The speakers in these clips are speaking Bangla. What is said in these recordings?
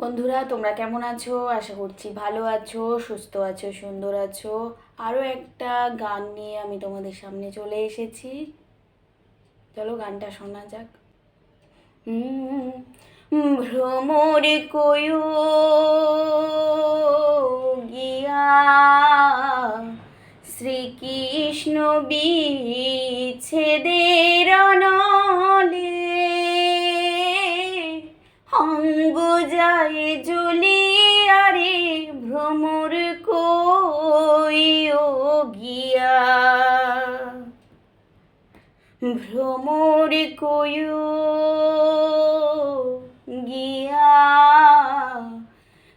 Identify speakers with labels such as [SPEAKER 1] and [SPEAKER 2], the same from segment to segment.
[SPEAKER 1] বন্ধুরা, তোমরা কেমন আছো? আশা করছি ভালো আছো, সুস্থ আছো, সুন্দর আছো। আরও একটা গান নিয়ে আমি তোমাদের সামনে চলে এসেছি। চলো গানটা শোনা যাক। ভ্রমর কয়ু গিয়া, শ্রীকৃষ্ণ বিচ্ছেদের নলে অঙ্গ যায় জ্বলিয়ারে ভ্রমর কইও গিয়া? ভ্রমর কয়ু গিয়া?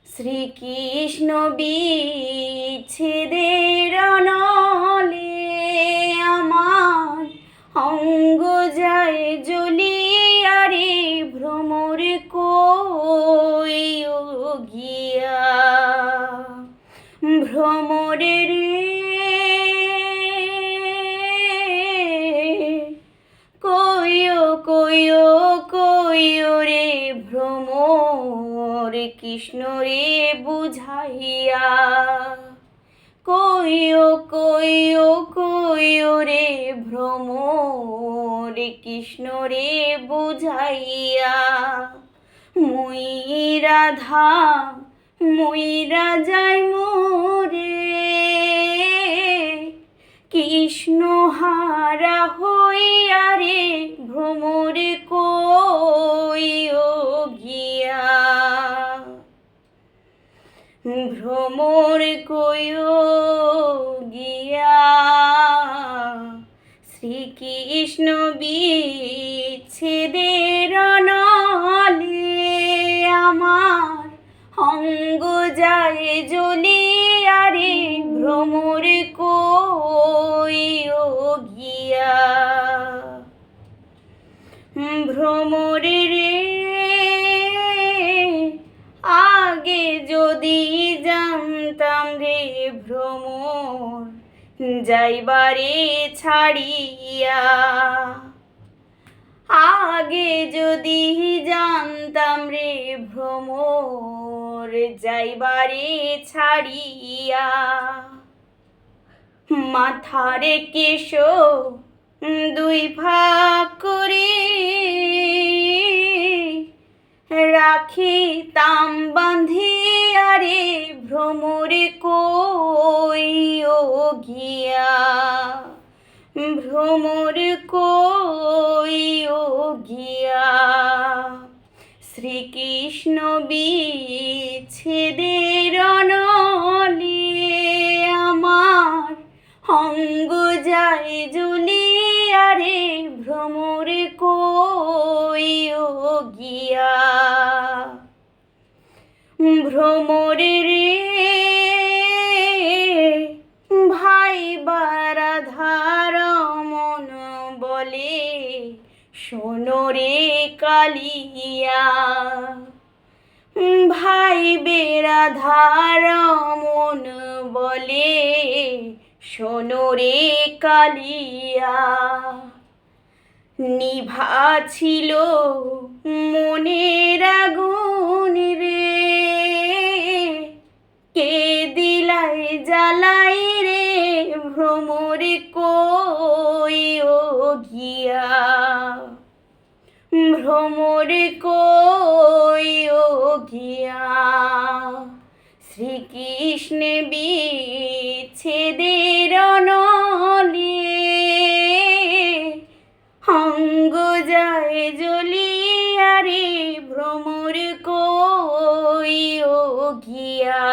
[SPEAKER 1] শ্রীকৃষ্ণ বিচ্ছেদের নলে আমার অঙ্গ যায় জ্বলিয়ারে গিয়া ভ্রমরের কইও কইও কইও রে ভ্রমর কৃষ্ণ রে বুঝাইয়া। কইও কইও কইও রে ভ্রমর কৃষ্ণ রে বুঝাইয়া। মুই রাধা, মুই রাজাই মোরে। কৃষ্ণ হারা হইয়া রে, ভ্রমর কইও গিয়া ভ্রমর কইও গিয়া শ্রীকৃষ্ণ বিচ্ছেদের যায় জ্বলিয়ারে ভ্রমর কইও গিয়া? ভ্রমর রে আগে যদি জানতাম রে ভ্রমর যাইবারে ছাড়িয়া। আগে যদি জানতাম রে ভ্রমর, যাইবারে ছাড়িয়া। মাথারে কেশ দুই ভাগ করে। রাখি তাম বাঁধিয়া রে ভ্রমর কইও গিয়া। ভ্রমর কইও গিয়া? শ্রীকৃষ্ণ বিচ্ছেদের নলে আমার অঙ্গ যায় জুলিয়ারে ভ্রমর কইও গিয়া? ভ্রমর রে শোনো রে কালিয়া। ভাই বেরাধার মন বলে, শোনো রে কালিয়া। নিভা ছিল মনের আগুন রে। কে দিলাই জ্বালাই রে ভ্রমর কইও গিয়া? ভ্রমর গিয়া? শ্রীকৃষ্ণ বিচ্ছেদের নলে অঙ্গ যায় জ্বলিয়ারে ভ্রমর কইও গিয়া?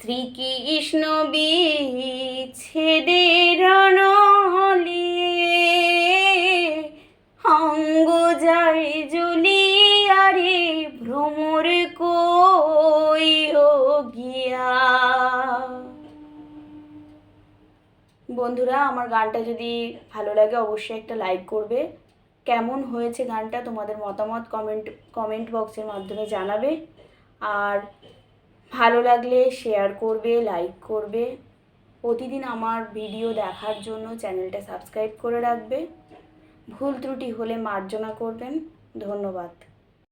[SPEAKER 1] শ্রীকৃষ্ণ বিচ্ছেদের নলে গিয়া। বন্ধুরা, আমার গানটা যদি ভালো লাগে, অবশ্যই একটা লাইক করবে। কেমন হয়েছে গানটা তোমাদের মতামত কমেন্ট কমেন্ট বক্সের মাধ্যমে জানাবে। আর ভালো লাগলে শেয়ার করবে লাইক করবে। প্রতিদিন আমার ভিডিও দেখার জন্য চ্যানেলটা সাবস্ক্রাইব করে রাখবে। ভুল ত্রুটি হলে মার্জনা করবেন। ধন্যবাদ।